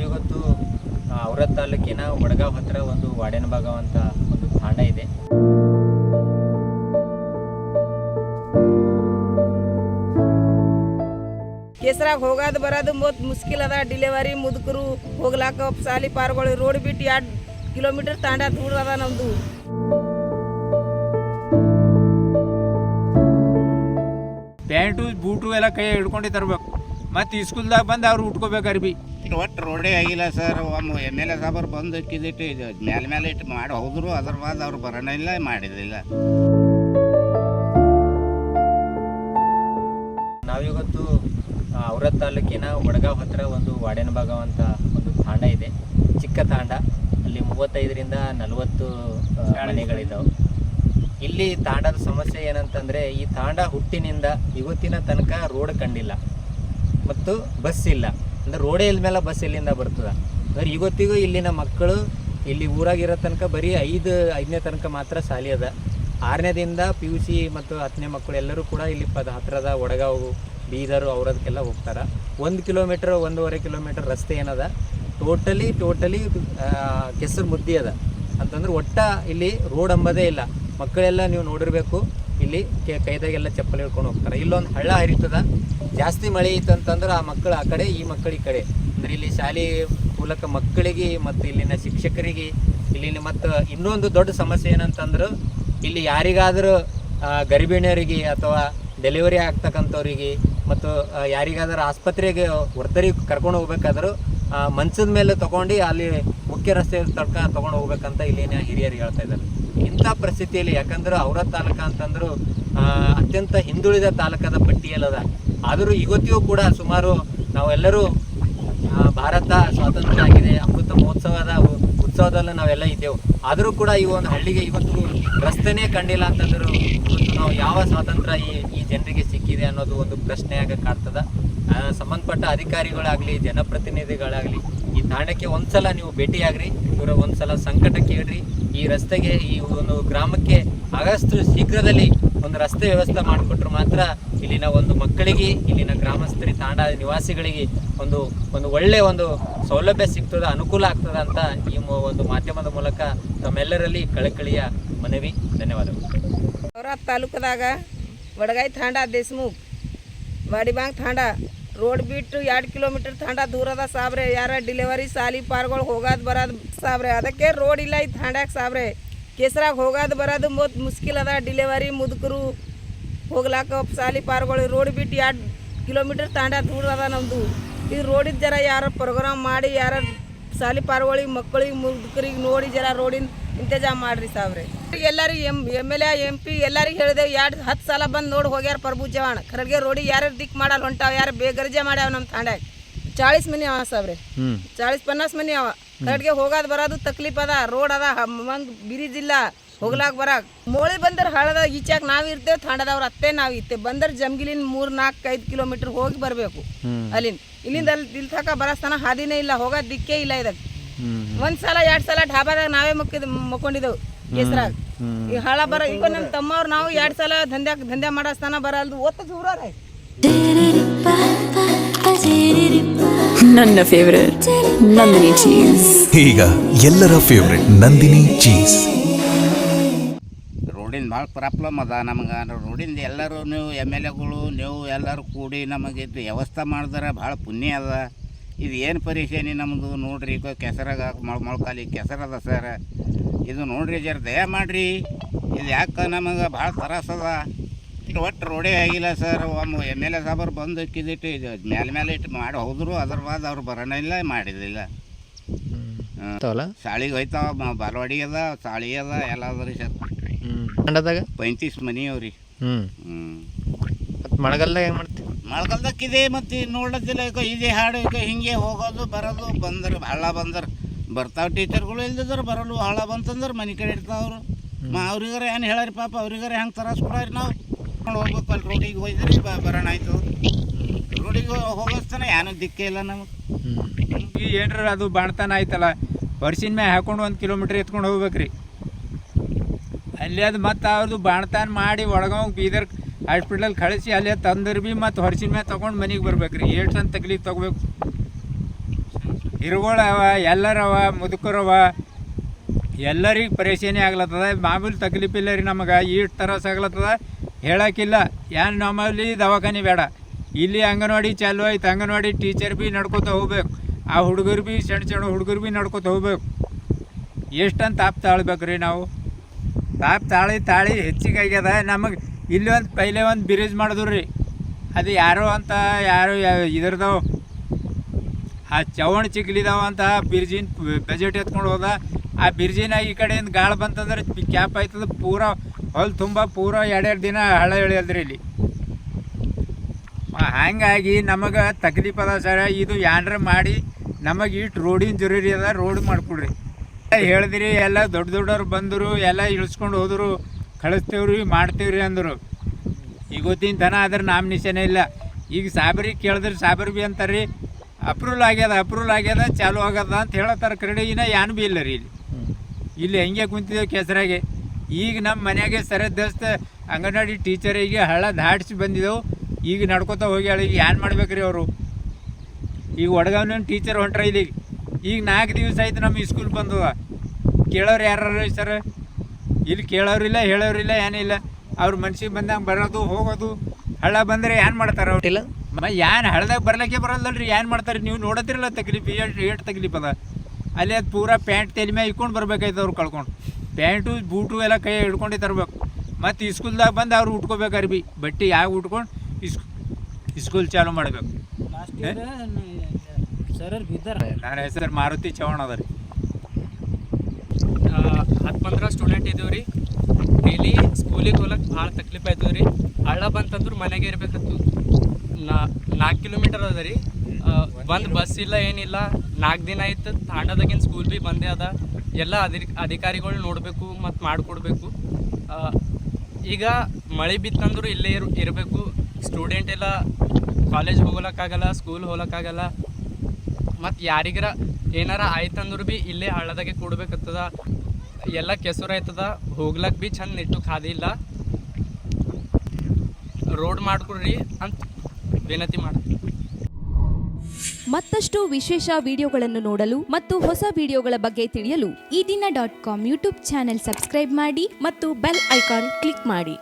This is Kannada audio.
ನಾವಿವತ್ತು ಆ, ತಾಲೂಕಿನ ವಡಗಾವ್ ಹತ್ರ ಒಂದು ವಾಡೇನ ಭಾಗವಂತ ಒಂದು ತಾಂಡ ಇದೆ. ಕೆಸರಾಗ ಹೋಗೋದು ಬರೋದು ಮೊದ್ ಮುಸ್ಕಿಲ್ ಅದ ಡಿಲೆವರಿ ಮುದುಕರು ಹೋಗ್ಲಾಕ ಸಾಲಿ ಪಾರ್ಗಳು ರೋಡ್ ಬಿಟ್ಟು ಎರಡು ಕಿಲೋಮೀಟರ್ ತಾಂಡ ದೂರ ಅದ ನಮ್ದು. ಪ್ಯಾಂಟು ಬೂಟು ಎಲ್ಲ ಕೈ ಹಿಡ್ಕೊಂಡು ತರ್ಬೇಕು. ಮತ್ತು ಸ್ಕೂಲ್ದಾಗ ಬಂದು ಅವ್ರು ಉಟ್ಕೋಬೇಕು ಅರ್ಬಿ. ಒಟ್ಟು ರೋಡೇ ಆಗಿಲ್ಲ ಸರ್ ಒಮ್ಮೆ ಎಂ ಎಲ್ ಎ ಸಾಬರ್ ಬಂದು ಕಿದಿಟ್ಟು ಇದು ಮೇಲೆ ಮೇಲೆ ಇಟ್ಟು ಮಾಡಿ ಹೋದ್ರು ಅದ್ರ ಬಾದ ಅವ್ರು ಬರೋಣ ಇಲ್ಲ ಮಾಡಿದಿಲ್ಲ ನಾವಿವತ್ತು ಇವತ್ತು ಔರದ್ ತಾಲೂಕಿನ ವಡಗಾವ್ ಹತ್ರ ಒಂದು ವಾಡೇನ ಭಾಗ ಅಂತ ಒಂದು ತಾಂಡ ಇದೆ. ಚಿಕ್ಕ ತಾಂಡ. ಅಲ್ಲಿ ಮೂವತ್ತೈದರಿಂದ ನಲವತ್ತು ಮನೆಗಳಿದ್ದಾವೆ ಇಲ್ಲಿ ತಾಂಡದ ಸಮಸ್ಯೆ ಏನಂತಂದ್ರೆ ಈ ತಾಂಡ ಹುಟ್ಟಿನಿಂದ ಇವತ್ತಿನ ತನಕ ರೋಡ್ ಕಂಡಿಲ್ಲ. ಮತ್ತು ಬಸ್ ಇಲ್ಲ. ಅಂದ್ರೆ ರೋಡೇ ಇಲ್ಮೇಲೆ ಬಸ್ ಇಲ್ಲಿಂದ ಬರ್ತದ? ಅಂದ್ರೆ ಇವತ್ತಿಗೂ ಇಲ್ಲಿನ ಮಕ್ಕಳು ಇಲ್ಲಿ ಊರಾಗಿರೋ ತನಕ ಬರೀ ಐದು, ಐದನೇ ತನಕ ಮಾತ್ರ ಶಾಲೆ ಅದ. ಆರನೇದಿಂದ ಪಿ ಯು ಸಿ ಮತ್ತು ಹತ್ತನೇ ಮಕ್ಕಳು ಎಲ್ಲರೂ ಕೂಡ ಇಲ್ಲಿ ಪದ, ಹತ್ರದ, ಒಡಗಾವು, ಬೀದರು ಅವರದಕ್ಕೆಲ್ಲ ಹೋಗ್ತಾರೆ. ಒಂದು ಕಿಲೋಮೀಟ್ರ್, ಒಂದೂವರೆ ಕಿಲೋಮೀಟ್ರ್ ರಸ್ತೆ ಏನದ? ಟೋಟಲಿ ಟೋಟಲಿ ಕೆಸರು ಮುದ್ದಿ ಅದ. ಅಂತಂದ್ರೆ ಒಟ್ಟ ಇಲ್ಲಿ ರೋಡ್ ಅಂಬದೇ ಇಲ್ಲ. ಮಕ್ಕಳೆಲ್ಲ ನೀವು ನೋಡಿರ್ಬೇಕು. ಇಲ್ಲಿ ಕೈದಾಗೆಲ್ಲ ಚಪ್ಪಲಿ ಹಿಡ್ಕೊಂಡು ಹೋಗ್ತಾರೆ. ಇಲ್ಲೊಂದು ಹಳ್ಳ ಹರಿತದ. ಜಾಸ್ತಿ ಮಳೆ ಇತ್ತು ಅಂತಂದ್ರೆ ಆ ಮಕ್ಕಳು ಆ ಕಡೆ, ಈ ಮಕ್ಕಳು ಈ ಕಡೆ. ಅಂದ್ರೆ ಇಲ್ಲಿ ಶಾಲೆ ಮೂಲಕ ಮಕ್ಕಳಿಗೆ ಮತ್ತು ಇಲ್ಲಿನ ಶಿಕ್ಷಕರಿಗೆ ಇಲ್ಲಿನ ಮತ್ತು ಇನ್ನೊಂದು ದೊಡ್ಡ ಸಮಸ್ಯೆ ಏನಂತಂದ್ರೆ ಇಲ್ಲಿ ಯಾರಿಗಾದರೂ ಗರ್ಭಿಣಿಯರಿಗೆ ಅಥವಾ ಡೆಲಿವರಿ ಆಗ್ತಕ್ಕಂಥವ್ರಿಗೆ ಮತ್ತು ಯಾರಿಗಾದರೂ ಆಸ್ಪತ್ರೆಗೆ ವೃದ್ಧರಿಗೆ ಕರ್ಕೊಂಡು ಹೋಗ್ಬೇಕಾದ್ರೂ ಮಂಚದ ಮೇಲೆ ತಗೊಂಡು ಅಲ್ಲಿ ಮುಖ್ಯ ರಸ್ತೆ ತಡ್ಕ ತಗೊಂಡು ಹೋಗ್ಬೇಕಂತ ಇಲ್ಲಿನ ಹಿರಿಯರು ಹೇಳ್ತಾ ಇದ್ದಾರೆ. ಇಂಥ ಪರಿಸ್ಥಿತಿಯಲ್ಲಿ ಯಾಕಂದ್ರೆ ಅವರ ತಾಲೂಕ ಅಂತಂದ್ರು ಅತ್ಯಂತ ಹಿಂದುಳಿದ ತಾಲೂಕದ ಪಟ್ಟಿಯಲ್ಲದ. ಆದರೂ ಇವತ್ತಿಗೂ ಕೂಡ ಸುಮಾರು ನಾವೆಲ್ಲರೂ ಭಾರತ ಸ್ವಾತಂತ್ರ್ಯ ಆಗಿದೆ, ಅಮೃತ ಮಹೋತ್ಸವದ ಉತ್ಸವದಲ್ಲೂ ನಾವೆಲ್ಲ ಇದ್ದೆವು. ಆದರೂ ಕೂಡ ಈ ಒಂದು ಹಳ್ಳಿಗೆ ಇವತ್ತು ರಸ್ತೆನೇ ಕಂಡಿಲ್ಲ ಅಂತಂದ್ರು ನಾವು ಯಾವ ಸ್ವಾತಂತ್ರ್ಯ ಈ ಈ ಜನರಿಗೆ ಸಿಕ್ಕಿದೆ ಅನ್ನೋದು ಒಂದು ಪ್ರಶ್ನೆಯಾಗ ಕಾಡ್ತದ ಆ, ಸಂಬಂಧಪಟ್ಟ ಅಧಿಕಾರಿಗಳಾಗಲಿ ಜನಪ್ರತಿನಿಧಿಗಳಾಗಲಿ ಈ ತಾಂಡಕ್ಕೆ ಒಂದ್ಸಲ ನೀವು ಭೇಟಿಯಾಗ್ರಿ ಇವರ ಒಂದ್ಸಲ ಸಂಕಟ ಕೇಳ್ರಿ ಈ ರಸ್ತೆಗೆ ಈ ಒಂದು ಗ್ರಾಮಕ್ಕೆ ಆಗಷ್ಟು ಶೀಘ್ರದಲ್ಲಿ ಒಂದು ರಸ್ತೆ ವ್ಯವಸ್ಥೆ ಮಾಡಿಕೊಟ್ರು ಮಾತ್ರ ಇಲ್ಲಿನ ಒಂದು ಮಕ್ಕಳಿಗೆ ಇಲ್ಲಿನ ಗ್ರಾಮಸ್ಥರಿ ತಾಂಡ ನಿವಾಸಿಗಳಿಗೆ ಒಂದು ಒಂದು ಒಳ್ಳೆ ಒಂದು ಸೌಲಭ್ಯ ಸಿಗ್ತದ ಅನುಕೂಲ ಆಗ್ತದ ಅಂತ ಈ ಒಂದು ಮಾಧ್ಯಮದ ಮೂಲಕ ತಮ್ಮೆಲ್ಲರಲ್ಲಿ ಕಳಕಳಿಯ ಮನವಿ, ಧನ್ಯವಾದಗಳು. ಔರಾದ್ ತಾಲೂಕದಾಗ ವಡಗಾಯಿ ತಾಂಡ, ದೇಶ್ಮುಖ್ ವಾಡಿಬಾಂಗ್ ತಾಂಡ, ರೋಡ್ ಬಿಟ್ಟು ಎರಡು ಕಿಲೋಮೀಟರ್ ತಾಂಡ ದೂರದ ಸಾಬ್ರೆ. ಯಾರ ಡಿಲೆವರಿ ಸಾಲಿ ಪಾರ್ಗಳು ಹೋಗೋದು ಬರೋದು ಸಾಬ್ರೆ. ಅದಕ್ಕೆ ರೋಡ್ ಇಲ್ಲ ಈ ತಾಂಡ್ಯಾಗ ಸಾಬ್ರೆ. ಕೆಸರಾಗ ಹೋಗೋದು ಬರೋದು ಮೊತ್ ಮುಷ್ಕಿಲ್ ಅದ. ಡಿಲೆವರಿ ಮುದುಕರು ಹೋಗ್ಲಾಕ ಸಾಲಿ ಪಾರ್ಗಳು. ರೋಡ್ ಬಿಟ್ಟು ಎರಡು ಕಿಲೋಮೀಟರ್ ತಾಂಡ ದೂರ ಅದ ನಮ್ಮದು ಈ ರೋಡಿದ ಜರ ಯಾರ ಪ್ರೋಗ್ರಾಮ್ ಮಾಡಿ, ಯಾರ ಸಾಲಿ ಪಾರ್ಗಳಿಗೆ, ಮಕ್ಕಳಿಗೆ, ಮುದುಕರಿಗೆ ನೋಡಿ ಜರ ರೋಡಿನ ಇಂತಜಾಮ್ ಮಾಡ್ರಿ ಸಾವ್ರೆ. ಎಲ್ಲರಿಗೆ M M L A M P ಎಲ್ಲರಿಗೆ ಹೇಳಿದೆ ಎರಡು ಹತ್ತು ಸಲ ಬಂದು ನೋಡಿ ಹೋಗ್ಯಾರ ಪ್ರಭು ಜವಾಣ ಖರ್ಗೆ ರೋಡಿ ಯಾರು ದಿಕ್ ಮಾಡಲ್ಲ ಹೊಂಟಾವ ಯಾರು ಬೇಗರ್ಜೆ ಮಾಡ್ಯಾವ ನಮ್ಮ ತಾಂಡ್ಯಾಗ. ಚಾಳಿಸ್ ಮನಿ ಅವ ಸಾವ್ರೆ. ಚಾಳಿಸ್ ಪನ್ನಾಸ್ ಮನಿ ಅವ. ಕರಡ್ಗೆ ಹೋಗೋದು ಬರೋದು ತಕ್ಲೀಫ್ ಅದ ರೋಡ್ ಅದ ಮಂಗ್ ಬಿರಿಜ್ ಇಲ್ಲ ಹೋಗ್ಲಾಕ್ ಬರಾಕ್. ಮೋಳಿ ಬಂದ್ರ ಹಳದ ಈಚಾಕ್ ನಾವ್ ಇರ್ತೇವೆ ತಾಂಡದವ್ರ ಅತ್ತೆ ನಾವ್ ಇರ್ತೇವೆ ಬಂದ್ರ ಜಮ್ಗಿಲಿನ್ ಮೂರ್ ನಾಲ್ಕು ಐದು ಕಿಲೋಮೀಟರ್ ಹೋಗಿ ಬರಬೇಕು. ಅಲ್ಲಿಂದ. ಇಲ್ಲಿಂದ ಅಲ್ಲಿ ಇಲ್ಲಿ ತನಕ ಬರಸ್ತನ ಹಾದಿನೇ ಇಲ್ಲ ಹೋಗೋದ್ ದಿಕ್ಕೇ ಇಲ್ಲ ಇದಕ್ಕೆ ಒಂದ್ ಸಲ ಎರಡ್ ಸಲ ಢಾಬಾದಾಗ ನಾವೇ ಮುಕ್ಕಿದ್ ಮುಕ್ಕೊಂಡಿದ್ದೆವು ಕೇಸರಾಗ. ಈ ಹಳ ಬರ ಈಗ ನಮ್ಮ ತಮ್ಮವ್ರು ನಾವು ಎರಡ್ ಸಲ ದಂಧ್ಯಾಕ್ ದಂಧೆ ಸ್ಥಾನ ಬರಲ್ದು ಒತ್ತ ದೂರ ನನ್ನ ಫೇವರೇಟ್ ನಂದಿನಿ ಚೀಸ್ ಈಗ ಎಲ್ಲರ ಫೇವ್ರೆಟ್ ನಂದಿನಿ ಚೀಸ್ ರೋಡಿನ ಭಾಳ ಪ್ರಾಬ್ಲಮ್ ಅದ ನಮಗೆ. ರೋಡಿಂದ ಎಲ್ಲರೂ ನೀವು ಎಂ ಎಲ್ ಎಗಳು ನೀವು ಎಲ್ಲರೂ ಕೂಡಿ ನಮಗೆ ಇದು ವ್ಯವಸ್ಥೆ ಮಾಡಿದ್ರೆ ಭಾಳ ಪುಣ್ಯ ಅದ. ಇದು ಏನು ಪರೀಕ್ಷೆನಿ ನಮ್ಮದು ನೋಡ್ರಿ ಈಗ ಕೆಸರಾಗ ಮೊಳ ಮೊಳಕಾಲಿ ಕೆಸರದ ಸರ್. ಇದು ನೋಡ್ರಿ ಜರ ದಯ ಮಾಡಿರಿ. ಇದು ಯಾಕೆ ನಮಗೆ ಭಾಳ ತ್ರಾಸದ ಒಟ್ಟು ರೋಡೇ ಆಗಿಲ್ಲ ಸರ್. ಒಮ್ಮ ಎಂ ಎಲ್ ಎ ಸಾಬರು ಬಂದು ಕಿದಿಟ್ಟು ಇದು ಮೇಲೆ ಮೇಲೆ ಇಟ್ಟು ಮಾಡಿ ಹೋದ್ರು. ಅದ್ರ ಬಾದ ಅವ್ರು ಬರೋಣ ಇಲ್ಲ ಮಾಡಿದಿಲ್ಲ. ಶಾಳಿಗೆ ಹೋಯ್ತಾವ ಬಾಲವಾಡಿ ಅದ ಸಾಳಿ ಅದ ಎಲ್ಲ ಅದ್ರಿ ಸರ್ ಪೈಂತೀಸ್ ಮನಿ ಅವ್ರಿ ಹ್ಞೂ ಹ್ಞೂ ಮತ್ತು ಮಳೆಗಾಲದಾಗ ಏನು ಮಾಡ್ತೀವಿ ಮಳೆಗಾಲದಕ್ಕಿದೆ ಮತ್ತು ನೋಡೋದಿಲ್ಲ ಈಗ ಇದೇ ಹಾಡು ಈಗ ಹಿಂಗೆ ಹೋಗೋದು ಬರೋದು ಬಂದ್ರೆ ಹಳ್ಳ ಬಂದ್ರೆ ಬರ್ತಾವ ಟೀಚರ್ಗಳು ಇಲ್ದಿದ್ರೆ ಬರಲು ಹಳ್ಳ ಬಂತಂದ್ರೆ ಮನೆ ಕಡೆ ಇರ್ತಾವ್ರು ಮಾ ಅವ್ರಿಗಾರ ಏನು ಹೇಳಾರಿ ಪಾಪ ಅವ್ರಿಗಾರ ಹೆಂಗೆ ತರಾಸ್ ಕೊಡಾರಿ ನಾವು? ಹೋಗ್ಬೇಕು ಅಲ್ಲಿ ರೋಡಿಗೆ ಹೋಯ್ದ್ರಿ ಬಾ ಬರೋಣ ಆಯ್ತು. ರೋಡಿಗೆ ಹೋಗೋಸ್ತಾನೆ ಏನೂ ದಿಕ್ಕೇ ಇಲ್ಲ ನಮಗೆ. ಈಗ ಏನ್ರ ಅದು ಬಾಣ್ತಾನ ಆಯ್ತಲ್ಲ ವರ್ಷಿನ ಮ್ಯಾಗ ಹಾಕೊಂಡು ಒಂದು ಕಿಲೋಮೀಟ್ರ್ ಎತ್ಕೊಂಡು ಹೋಗ್ಬೇಕ್ರಿ. ಅಲ್ಲಿ ಅದು ಮತ್ತೆ ಅವ್ರದ್ದು ಬಾಣ್ತಾನ ಮಾಡಿ ಒಳಗೋಗಿ ಬೀದರ್ ಹಾಸ್ಪಿಟಲ್ ಕಳಿಸಿ ಅಲ್ಲೇ ತಂದ್ರೆ ಭೀ ಮತ್ತು ಹೊರಸಿನ ಮ್ಯಾಗ ತೊಗೊಂಡು ಮನೆಗೆ ಬರ್ಬೇಕ್ರಿ. ಏಟ್ ಅಂತ ತಗ್ಲಿಗೆ ತೊಗೋಬೇಕು. ಹಿರುಗಳವ ಎಲ್ಲರವ ಮುದುಕರವ ಎಲ್ಲರಿಗೆ ಪರೇಶಾನಿ ಆಗ್ಲತ್ತದ. ಮಾಮೂಲಿ ತಕ್ಲೀಫ್ ಇಲ್ಲ ರೀ ನಮಗೆ. ಈಟ್ ತರಸಾಗ್ಲತ್ತದ ಆಗ್ಲತ್ತದ. ಹೇಳಕ್ಕಿಲ್ಲ. ಏನು ನಮ್ಮಲ್ಲಿ ದವಾಖಾನೆ ಬೇಡ. ಇಲ್ಲಿ ಅಂಗನವಾಡಿ ಚಾಲು ಆಯ್ತು. ಅಂಗನವಾಡಿ ಟೀಚರ್ ಭೀ ನಡ್ಕೊತ ಹೋಗ್ಬೇಕು. ಆ ಹುಡುಗರು ಭೀ ಸಣ್ಣ ಸಣ್ಣ ಹುಡುಗರು ಭೀ ನಡ್ಕೊತ ಹೋಗ್ಬೇಕು. ಎಷ್ಟಂತ ತಾಪ್ ತಾಳ್ಬೇಕು ರೀ ನಾವು. ತಾಪ್ ತಾಳಿ ತಾಳಿ ಹೆಚ್ಚಿಗೆ ಆಗ್ಯದ. ನಮಗೆ ಇಲ್ಲಿ ಒಂದು, ಪೈಲೆ ಒಂದು ಬ್ರಿಜ್ ಮಾಡಿದ್ರು ರೀ. ಅದು ಯಾರೋ ಅಂತ ಯಾರು ಇದ್ರದವು. ಆ ಚವಣ ಚಿಗ್ಲಿದಾವ ಅಂತ ಬಿರ್ಜಿನ್ ಬಜೆಟ್ ಎತ್ಕೊಂಡು ಹೋದ. ಆ ಬಿರ್ಜಿನ ಈ ಕಡೆಯಿಂದ ಗಾಳ ಬಂತಂದ್ರೆ ಕ್ಯಾಪ್ ಆಯ್ತದ ಪೂರ, ಹೊಲ್ ತುಂಬ ಪೂರ ಎರಡೆರಡು ದಿನ ಹಳ ಎಳಿಯಲ್ದ್ರಿ ಇಲ್ಲಿ. ಹಂಗಾಗಿ ನಮಗೆ ತಕ್ಲೀಫ್ ಅದ ಸರ ಇದು ಯಾಂಡ್ರ ಮಾಡಿ ನಮಗೆ ಇಟ್ಟು ರೋಡಿನ ಜರೂರಿ ಅದ ರೋಡ್ ಮಾಡ್ಕೊಡ್ರಿ. ಹೇಳಿದ್ರಿ, ಎಲ್ಲ ದೊಡ್ಡ ದೊಡ್ಡವ್ರು ಬಂದರು, ಎಲ್ಲ ಇಳಿಸ್ಕೊಂಡು ಹೋದರು. ಕಳಿಸ್ತೇವ್ರಿ, ಮಾಡ್ತೇವ್ರಿ ಅಂದರು. ಇವತ್ತಿನ ತನ ಅದ್ರ ನಾಮಿನೇಷನ್ ಇಲ್ಲ. ಈಗ ಸಾಬ್ರಿಗೆ ಕೇಳಿದ್ರೆ ಸಾಬರಿ ಬಿ ಅಂತಾರೆ ಅಪ್ರೂವಲ್ ಆಗ್ಯದ ಅಪ್ರೂವಲ್ ಆಗ್ಯದ, ಚಾಲು ಆಗ್ಯದ ಅಂತ ಹೇಳತ್ತಾರ ಕ್ರೀಡೆ ಇನ್ನ ಏನು ಬಿ ಇಲ್ಲ ರೀ ಇಲ್ಲಿ. ಇಲ್ಲಿ ಹೆಂಗೆ ಕುಂತಿದ್ದೇವೆ ಕೆಸರಾಗೆ. ಈಗ ನಮ್ಮ ಮನೆಯಾಗೆ ಸರ ದಸ್ತ ಅಂಗನವಾಡಿ ಟೀಚರಿಗೆ ಹಳ್ಳ ದಾಟಿಸಿ ಬಂದಿದ್ದೆವು. ಈಗ ನಡ್ಕೊತ ಹೋಗ್ಯಾಳ, ಈಗ ಏನು ಮಾಡ್ಬೇಕ್ರಿ ಅವರು? ಈಗ ಒಡಗನ ಟೀಚರ್ ಹೊಂಟ್ರ ಇಲ್ಲಿಗೆ. ಈಗ ನಾಲ್ಕು ದಿವಸ ಆಯ್ತು ನಮ್ಮ ಸ್ಕೂಲ್ ಬಂದದ. ಕೇಳೋರು ಯಾರು ಸರ್? ಇಲ್ಲಿ ಕೇಳೋರಿಲ್ಲ ಹೇಳೋರಿಲ್ಲ ಏನಿಲ್ಲ ಅವ್ರ ಮನ್ಸಿಗೆ ಬಂದಂಗೆ ಬರೋದು ಹೋಗೋದು. ಹಳ್ಳ ಬಂದರೆ ಏನು ಮಾಡ್ತಾರೆ ಅವ್ರಿಲ್ಲ ಇಲ್ಲ. ಮ ಏನು ಹಳ್ಳದಾಗ ಬರ್ಲಿಕ್ಕೆ ಬರಲ್ಲಲ್ರಿ ಏನು ಮಾಡ್ತಾರೆ? ನೀವು ನೋಡತ್ತಿರಲ್ಲ ತಕ್ಲೀಫ್ ಎಷ್ಟು ಎಷ್ಟು ತಕ್ಲೀಫ್ ಅದ. ಅಲ್ಲಿ ಅದು ಪೂರಾ ಪ್ಯಾಂಟ್ ತಲೆ ಮ್ಯಾಗ ಇಕ್ಕೊಂಡು ಬರ್ಬೇಕಾಯ್ತು ಅವ್ರು ಕಳ್ಕೊಂಡು. ಪ್ಯಾಂಟು ಬೂಟು ಎಲ್ಲ ಕೈ ಹಿಡ್ಕೊಂಡು ತರ್ಬೇಕು. ಮತ್ತು ಇಸ್ಕೂಲ್ದಾಗ ಬಂದು ಅವ್ರು ಉಟ್ಕೋಬೇಕು ಬಿ ಬಟ್ಟೆ ಯಾವ ಉಟ್ಕೊಂಡು ಇಸ್ಕೂ ಇಸ್ಕೂಲ್ ಚಾಲು ಮಾಡಬೇಕು. ನನ್ನ ಹೆಸರು ಮಾರುತಿ ಚೌಹಾಣ್ ಅದ ರೀ. ಹತ್ತು ಪಂದ್ರ ಸ್ಟೂಡೆಂಟ್ ಇದ್ದೀವಿ ರೀ ಡೈಲಿ ಸ್ಕೂಲಿಗೆ ಹೋಗಕ್ಕೆ ಭಾಳ ತಕ್ಲೀಫ್ ಆಯ್ತದ ರೀ ಹಳ್ಳ ಬಂತಂದ್ರೆ ಮನೆಗೆ ಇರಬೇಕಾಗ್ತದೆ ನಾ ನಾಲ್ಕು ಕಿಲೋಮೀಟರ್ ಅದ ರೀ. ಒಂದು ಬಸ್ ಇಲ್ಲ, ಏನಿಲ್ಲ. ನಾಲ್ಕು ದಿನ ಆಯ್ತು ತಾಂಡದಾಗಿನ ಸ್ಕೂಲ್ ಭೀ ಬಂದೇ ಅದ. ಎಲ್ಲ ಅಧಿ ಅಧಿಕಾರಿಗಳು ನೋಡಬೇಕು ಮತ್ತು ಮಾಡಿಕೊಡ್ಬೇಕು. ಈಗ ಮಳೆ ಬಿತ್ತಂದ್ರೆ ಇಲ್ಲೇ ಇರ್, ಇರಬೇಕು. ಸ್ಟೂಡೆಂಟ್ ಎಲ್ಲ ಕಾಲೇಜ್ ಹೋಗ್ಲಕ್ಕಾಗಲ್ಲ ಸ್ಕೂಲ್ ಹೋಗ್ಲಕ್ಕಾಗಲ್ಲ. ಮತ್ತು ಯಾರಿಗಾರ ಏನಾರ ಆಯ್ತಂದ್ರೆ ಭೀ ಇಲ್ಲೇ ಹಳ್ಳದಾಗೆ ಕೊಡ್ಬೇಕತ್ತದ. ಎಲ್ಲ ಕೆಸರು ಆಯ್ತದ? ಹೋಗ್ಲಕ್ ಭೀ ಚಂದ ನೆಟ್ಟು ಖಾದಿಲ್ಲ ರೋಡ್ ಮಾಡ್ಕೊಡ್ರಿ ಅಂತ ವಿನಂತಿ ಮಾಡ. ಮತ್ತಷ್ಟು ವಿಶೇಷ ವಿಡಿಯೋಗಳನ್ನು ನೋಡಲು ಮತ್ತು ಹೊಸ ವಿಡಿಯೋಗಳ ಬಗ್ಗೆ ತಿಳಿಯಲು ಈ ದಿನ dot com YouTube channel subscribe ಮಾಡಿ ಮತ್ತು ಬೆಲ್ ಐಕಾನ್ ಕ್ಲಿಕ್ ಮಾಡಿ.